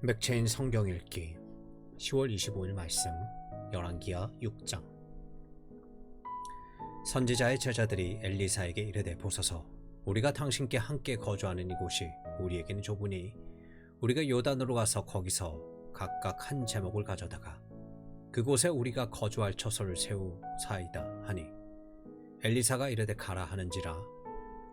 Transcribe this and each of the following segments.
맥체인 성경 읽기 10월 25일 말씀 열왕기하 6장. 선지자의 제자들이 엘리사에게 이르되 보소서 우리가 당신께 함께 거주하는 이곳이 우리에게는 좁으니 우리가 요단으로 가서 거기서 각각 한 제목을 가져다가 그곳에 우리가 거주할 처소를 세우사이다 하니 엘리사가 이르되 가라 하는지라.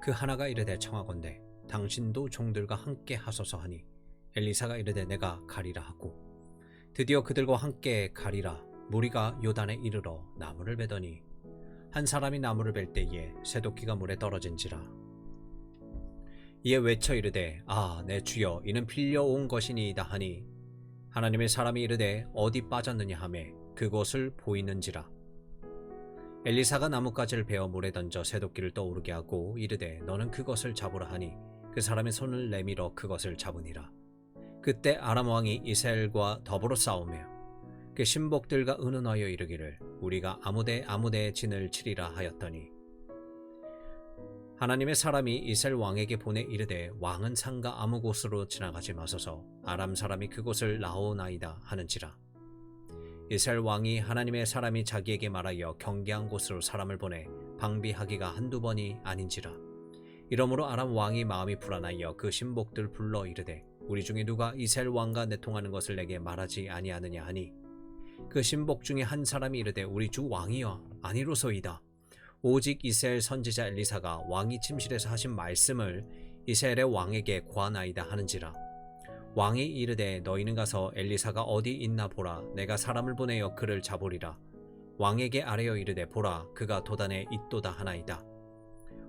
그 하나가 이르되 청하건대 당신도 종들과 함께 하소서 하니 엘리사가 이르되 내가 가리라 하고 드디어 그들과 함께 가리라. 무리가 요단에 이르러 나무를 베더니 한 사람이 나무를 벨 때에 새도끼가 물에 떨어진지라. 이에 외쳐 이르되 아 내 주여 이는 빌려온 것이니이다 하니 하나님의 사람이 이르되 어디 빠졌느냐 하매 그곳을 보이는지라. 엘리사가 나뭇가지를 베어 물에 던져 새도끼를 떠오르게 하고 이르되 너는 그것을 잡으라 하니 그 사람의 손을 내밀어 그것을 잡으니라 그때 아람 왕이 이스라엘과 더불어 싸우며 그 신복들과 은은하여 이르기를 우리가 아무데 아무데에 진을 치리라 하였더니 하나님의 사람이 이스라엘 왕에게 보내 이르되 왕은 상가 아무 곳으로 지나가지 마소서. 아람 사람이 그곳을 나오나이다 하는지라. 이스라엘 왕이 하나님의 사람이 자기에게 말하여 경계한 곳으로 사람을 보내 방비하기가 한두 번이 아닌지라. 이러므로 아람 왕이 마음이 불안하여 그 신복들 불러 이르되 우리 중에 누가 이스라엘 왕과 내통하는 것을 내게 말하지 아니하느냐 하니 그 신복 중에 한 사람이 이르되 우리 주 왕이여 아니로소이다. 오직 이스라엘 선지자 엘리사가 왕이 침실에서 하신 말씀을 이스라엘의 왕에게 구하나이다 하는지라. 왕이 이르되 너희는 가서 엘리사가 어디 있나 보라. 내가 사람을 보내어 그를 잡으리라. 왕에게 아뢰어 이르되 보라 그가 도단에 있도다 하나이다.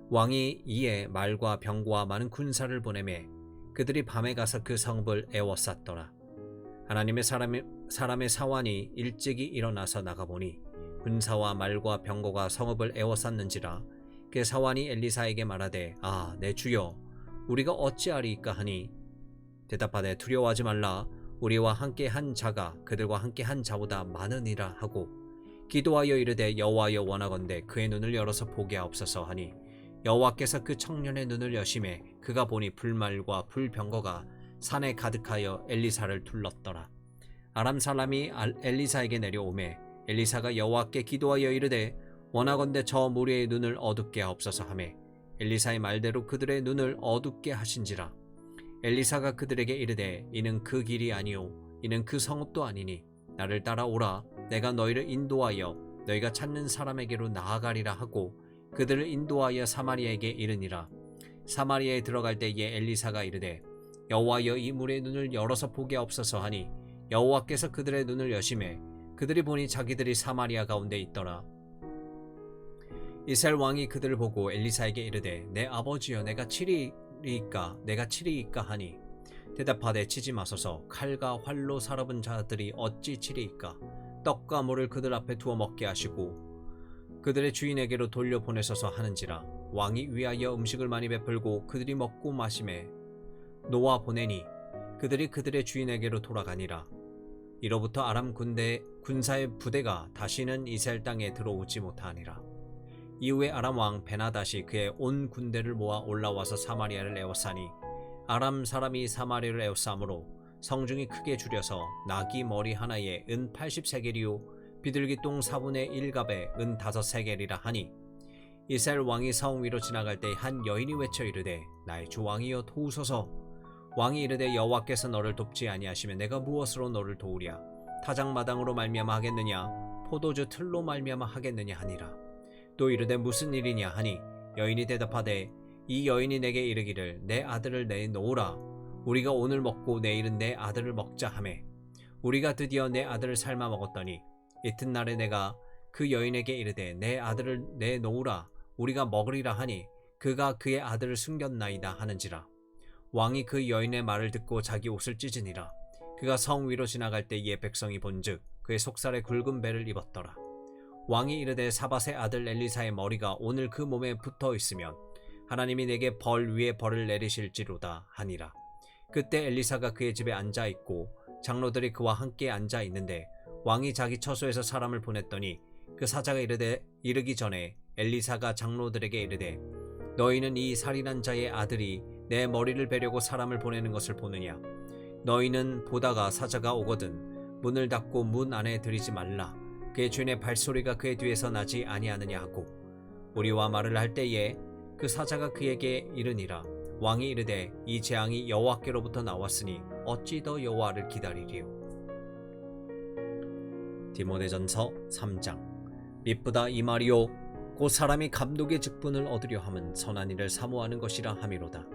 왕이 이에 말과 병과 많은 군사를 보내매 그들이 밤에 가서 그 성읍을 에워쌌더라. 하나님의 사람의, 사람의 사환이 일찍이 일어나서 나가보니 군사와 말과 병거가 성읍을 에워쌌는지라 그 사환이 엘리사에게 말하되 아 내 주여 우리가 어찌하리이까 하니? 대답하되 두려워하지 말라. 우리와 함께 한 자가 그들과 함께 한 자보다 많으니라 하고 기도하여 이르되 여호와여 원하건대 그의 눈을 열어서 보게 하옵소서 하니 여호와께서 그 청년의 눈을 여심해 그가 보니 불말과 불병거가 산에 가득하여 엘리사를 둘렀더라. 아람 사람이 알- 엘리사에게 내려오매 엘리사가 여호와께 기도하여 이르되 원하건대 저 무리의 눈을 어둡게 하옵소서 하매 엘리사의 말대로 그들의 눈을 어둡게 하신지라. 엘리사가 그들에게 이르되 이는 그 길이 아니요 이는 그 성읍도 아니니 나를 따라오라. 내가 너희를 인도하여 너희가 찾는 사람에게로 나아가리라 하고 그들을 인도하여 사마리아에게 이르니라. 사마리아에 들어갈 때에 엘리사가 이르되 여호와여 이 물의 눈을 열어서 보게 없어서 하니 여호와께서 그들의 눈을 여심해 그들이 보니 자기들이 사마리아 가운데 있더라. 이스라엘 왕이 그들을 보고 엘리사에게 이르되 내 아버지여 내가 치리이까 내가 치리이까 하니? 대답하되 치지 마소서. 칼과 활로 살아본 자들이 어찌 치리이까? 떡과 물을 그들 앞에 두어 먹게 하시고 그들의 주인에게로 돌려보내소서 하는지라 왕이 위하여 음식을 많이 베풀고 그들이 먹고 마심에 놓아 보내니 그들이 그들의 주인에게로 돌아가니라. 이로부터 아람 군대 군사의 부대가 다시는 이스라엘 땅에 들어오지 못하니라. 이후에 아람 왕 베나다시 그의 온 군대를 모아 올라와서 사마리아를 에워싸니 아람 사람이 사마리아를 에워싸므로 성중이 크게 줄여서 나귀 머리 하나에 은 80세겔이요 비둘기 똥 4분의 1갑에 은 5세겔이라 하니 이스라엘 왕이 성 위로 지나갈 때 한 여인이 외쳐 이르되 나의 주 왕이여 도우소서. 왕이 이르되 여호와께서 너를 돕지 아니하시면 내가 무엇으로 너를 도우랴? 타작마당으로 말미암아 하겠느냐? 포도주 틀로 말미암아 하겠느냐 하니라. 또 이르되 무슨 일이냐 하니 여인이 대답하되 이 여인이 내게 이르기를 내 아들을 내놓으라. 우리가 오늘 먹고 내일은 내 아들을 먹자 하매. 우리가 드디어 내 아들을 삶아 먹었더니 이튿날에 내가 그 여인에게 이르되 내 아들을 내놓으라. 우리가 먹으리라 하니 그가 그의 아들을 숨겼나이다 하는지라. 왕이 그 여인의 말을 듣고 자기 옷을 찢으니라. 그가 성 위로 지나갈 때에 백성이 본즉 그의 속살에 굵은 배를 입었더라. 왕이 이르되 사밧의 아들 엘리사의 머리가 오늘 그 몸에 붙어 있으면 하나님이 내게 벌 위에 벌을 내리실지로다 하니라. 그때 엘리사가 그의 집에 앉아 있고 장로들이 그와 함께 앉아 있는데 왕이 자기 처소에서 사람을 보냈더니 그 사자가 이르되 이르기 전에 엘리사가 장로들에게 이르되 너희는 이 살인한 자의 아들이 내 머리를 베려고 사람을 보내는 것을 보느냐? 너희는 보다가 사자가 오거든 문을 닫고 문 안에 들이지 말라. 그의 주인의 발소리가 그의 뒤에서 나지 아니하느냐 하고. 우리와 말을 할 때에 그 사자가 그에게 이르니라. 왕이 이르되 이 재앙이 여호와께로부터 나왔으니 어찌 더 여호와를 기다리리요 디모데전서 3장. 미쁘다 이 말이요 곧 사람이 감독의 직분을 얻으려 함은 선한 일을 사모하는 것이라 함이로다.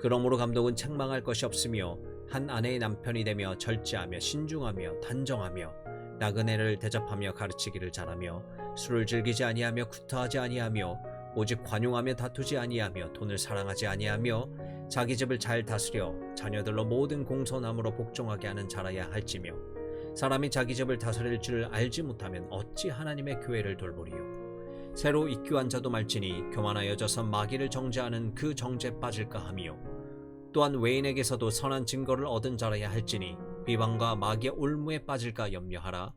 그러므로 감독은 책망할 것이 없으며 한 아내의 남편이 되며 절제하며 신중하며 단정하며 나그네를 대접하며 가르치기를 잘하며 술을 즐기지 아니하며 구타하지 아니하며 오직 관용하며 다투지 아니하며 돈을 사랑하지 아니하며 자기 집을 잘 다스려 자녀들로 모든 공손함으로 복종하게 하는 자라야 할지며 사람이 자기 집을 다스릴 줄을 알지 못하면 어찌 하나님의 교회를 돌보리요? 새로 입교한 자도 말지니 교만하여 져서 마귀를 정죄하는 그 정죄 빠질까 하며 또한 외인에게서도 선한 증거를 얻은 자라야 할지니 비방과 마귀의 올무에 빠질까 염려하라.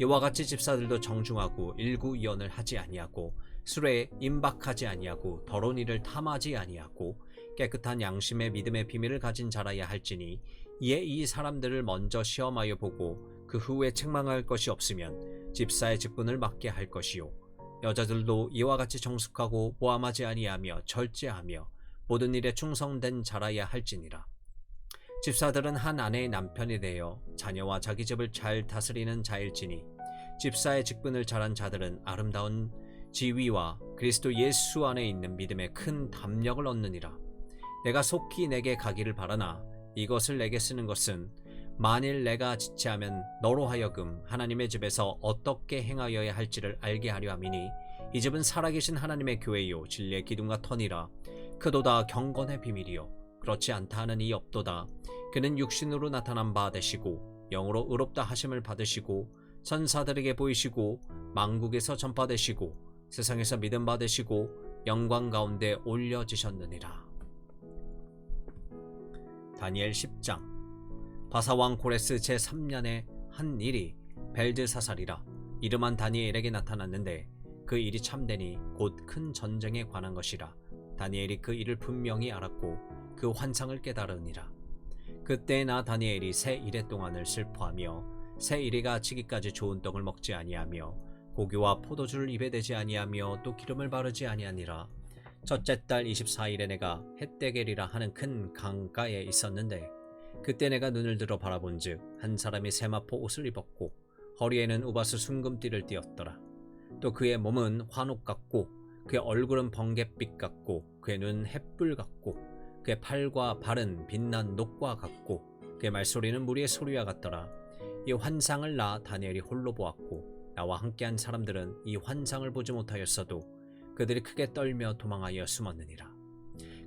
이와 같이 집사들도 정중하고 일구이언을 하지 아니하고 술에 임박하지 아니하고 더러운 일을 탐하지 아니하고 깨끗한 양심의 믿음의 비밀을 가진 자라야 할지니 이에 이 사람들을 먼저 시험하여 보고 그 후에 책망할 것이 없으면 집사의 직분을 맡게 할 것이요 여자들도 이와 같이 정숙하고 모함하지 아니하며 절제하며 모든 일에 충성된 자라야 할지니라 집사들은 한 아내의 남편이 되어 자녀와 자기 집을 잘 다스리는 자일지니 집사의 직분을 잘한 자들은 아름다운 지위와 그리스도 예수 안에 있는 믿음의 큰 담력을 얻느니라. 내가 속히 내게 가기를 바라나 이것을 내게 쓰는 것은 만일 내가 지체하면 너로 하여금 하나님의 집에서 어떻게 행하여야 할지를 알게 하려 함이니 이 집은 살아계신 하나님의 교회요 진리의 기둥과 터니라 크도다 경건의 비밀이요 그렇지 않다 하는 이 없도다 그는 육신으로 나타난 바 되시고 영으로 의롭다 하심을 받으시고 천사들에게 보이시고 망국에서 전파되시고 세상에서 믿음 받으시고 영광 가운데 올려지셨느니라. 다니엘 10장. 바사왕 고레스 제3년에 한 일이 벨드사살이라 이름한 다니엘에게 나타났는데 그 일이 참되니 곧 큰 전쟁에 관한 것이라 다니엘이 그 일을 분명히 알았고 그 환상을 깨달으니라. 그때 나 다니엘이 새 이래 동안을 슬퍼하며 새 이래가 치기까지 좋은 떡을 먹지 아니하며 고기와 포도주를 입에 대지 아니하며 또 기름을 바르지 아니하니라 첫째 달 24일에 내가 헷데겔이라 하는 큰 강가에 있었는데 그때 내가 눈을 들어 바라본즉 한 사람이 세마포 옷을 입었고 허리에는 우바스 순금띠를 띠었더라. 또 그의 몸은 환옥 같고 그의 얼굴은 번갯빛 같고 그의 눈은 햇불 같고 그의 팔과 발은 빛난 녹과 같고 그의 말소리는 무리의 소리와 같더라. 이 환상을 나 다니엘이 홀로 보았고 나와 함께한 사람들은 이 환상을 보지 못하였어도 그들이 크게 떨며 도망하여 숨었느니라.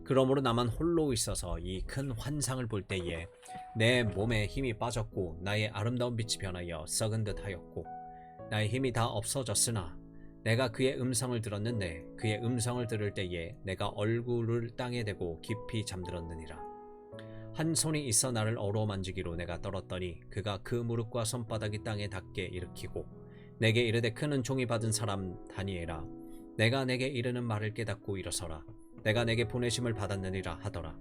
그러므로 나만 홀로 있어서 이 큰 환상을 볼 때에 내 몸에 힘이 빠졌고 나의 아름다운 빛이 변하여 썩은 듯 하였고 나의 힘이 다 없어졌으나 내가 그의 음성을 들었는데 그의 음성을 들을 때에 내가 얼굴을 땅에 대고 깊이 잠들었느니라. 한 손이 있어 나를 어루만지기로 내가 떨었더니 그가 그 무릎과 손바닥이 땅에 닿게 일으키고 내게 이르되 큰 은총이 받은 사람 다니엘아 내가 내게 이르는 말을 깨닫고 일어서라. 내가 내게 보내심을 받았느니라 하더라.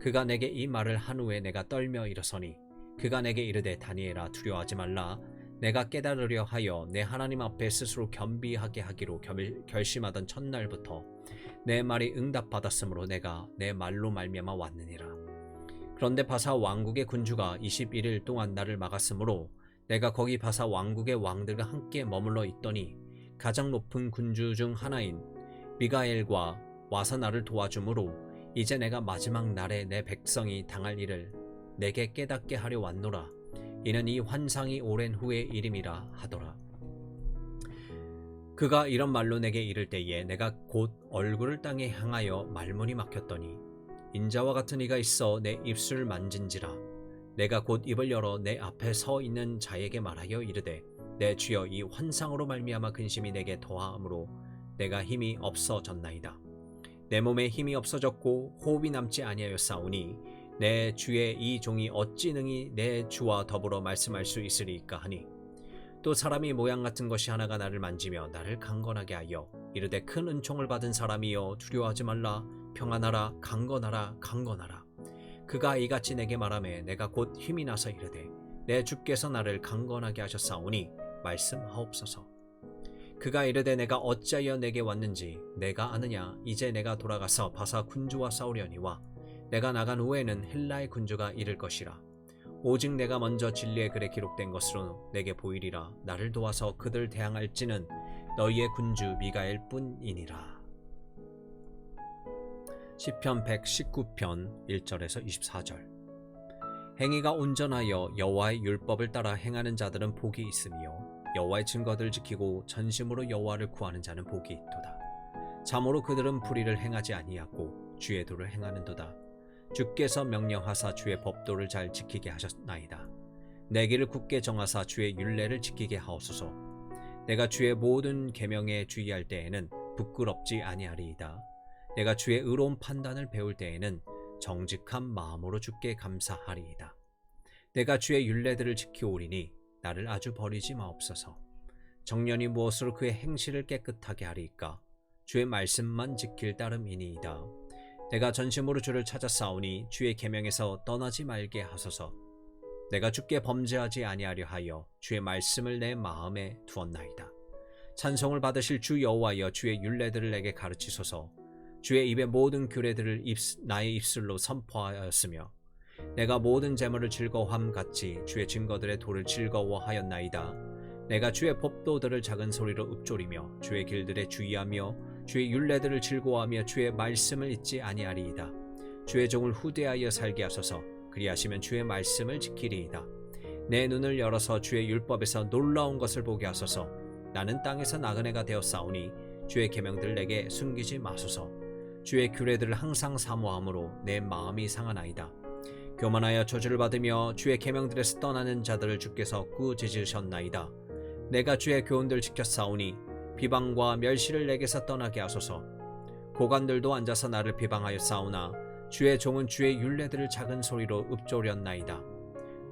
그가 내게 이 말을 한 후에 내가 떨며 일어서니 그가 내게 이르되 다니엘아 두려워하지 말라. 내가 깨달으려 하여 내 하나님 앞에 스스로 겸비하게 하기로 결, 결심하던 첫날부터 내 말이 응답받았으므로 내가 내 말로 말미암아 왔느니라. 그런데 바사 왕국의 군주가 21일 동안 나를 막았으므로 내가 거기 바사 왕국의 왕들과 함께 머물러 있더니 가장 높은 군주 중 하나인 미가엘과 와서 나를 도와주므로 이제 내가 마지막 날에 내 백성이 당할 일을 내게 깨닫게 하려 왔노라. 이는 이 환상이 오랜 후의 일임이라 하더라. 그가 이런 말로 내게 이를 때에 내가 곧 얼굴을 땅에 향하여 말문이 막혔더니 인자와 같은 이가 있어 내 입술 만진지라 내가 곧 입을 열어 내 앞에 서 있는 자에게 말하여 이르되 내 주여 이 환상으로 말미암아 근심이 내게 더하므로 내가 힘이 없어졌나이다. 내 몸에 힘이 없어졌고 호흡이 남지 아니하였사오니 내 주의 이 종이 어찌 능히 내 주와 더불어 말씀할 수 있으리까 하니? 또 사람이 모양 같은 것이 하나가 나를 만지며 나를 강건하게 하여 이르되 큰 은총을 받은 사람이여 두려워하지 말라. 평안하라 강건하라 강건하라. 그가 이같이 내게 말하매 내가 곧 힘이 나서 이르되 내 주께서 나를 강건하게 하셨사오니 말씀하옵소서. 그가 이르되 내가 어찌하여 내게 왔는지 내가 아느냐? 이제 내가 돌아가서 바사 군주와 싸우려니와 내가 나간 후에는 헬라의 군주가 이를 것이라. 오직 내가 먼저 진리의 글에 기록된 것으로 내게 보이리라. 나를 도와서 그들 대항할지는 너희의 군주 미가엘 뿐이니라. 시편 119편 1절에서 24절. 행위가 온전하여 여호와의 율법을 따라 행하는 자들은 복이 있으며 여호와의 증거들을 지키고 전심으로 여호와를 구하는 자는 복이 있도다. 참으로 그들은 불의를 행하지 아니하고 주의 도를 행하는도다. 주께서 명령하사 주의 법도를 잘 지키게 하셨나이다. 내 길을 굳게 정하사 주의 율례를 지키게 하옵소서. 내가 주의 모든 계명에 주의할 때에는 부끄럽지 아니하리이다. 내가 주의 의로운 판단을 배울 때에는 정직한 마음으로 주께 감사하리이다. 내가 주의 율례들을 지키오리니 나를 아주 버리지 마옵소서. 정년이 무엇으로 그의 행실을 깨끗하게 하리이까? 주의 말씀만 지킬 따름이니이다. 내가 전심으로 주를 찾아 싸우니 주의 계명에서 떠나지 말게 하소서. 내가 주께 범죄하지 아니하려 하여 주의 말씀을 내 마음에 두었나이다. 찬송을 받으실 주 여호와여 주의 율례들을 내게 가르치소서. 주의 입의 모든 규례들을 입, 나의 입술로 선포하였으며 내가 모든 재물을 즐거워함 같이 주의 증거들의 도를 즐거워하였나이다. 내가 주의 법도들을 작은 소리로 읊조리며 주의 길들에 주의하며 주의 율례들을 즐거워하며 주의 말씀을 잊지 아니하리이다. 주의 종을 후대하여 살게 하소서. 그리하시면 주의 말씀을 지키리이다. 내 눈을 열어서 주의 율법에서 놀라운 것을 보게 하소서. 나는 땅에서 나그네가 싸우니 주의 계명들 내게 숨기지 마소서. 주의 규례들을 항상 사모함으로 내 마음이 상하나이다. 교만하여 저주를 받으며 주의 계명들에서 떠나는 자들을 주께서 꾸짖으셨나이다. 내가 주의 교훈들 싸우니 비방과 멸시를 내게서 떠나게 하소서. 고관들도 앉아서 나를 비방하여 싸우나 주의 종은 주의 율례들을 작은 소리로 읊조렸나이다.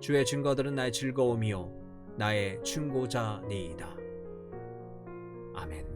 주의 증거들은 나의 즐거움이요 나의 충고자니이다. 아멘.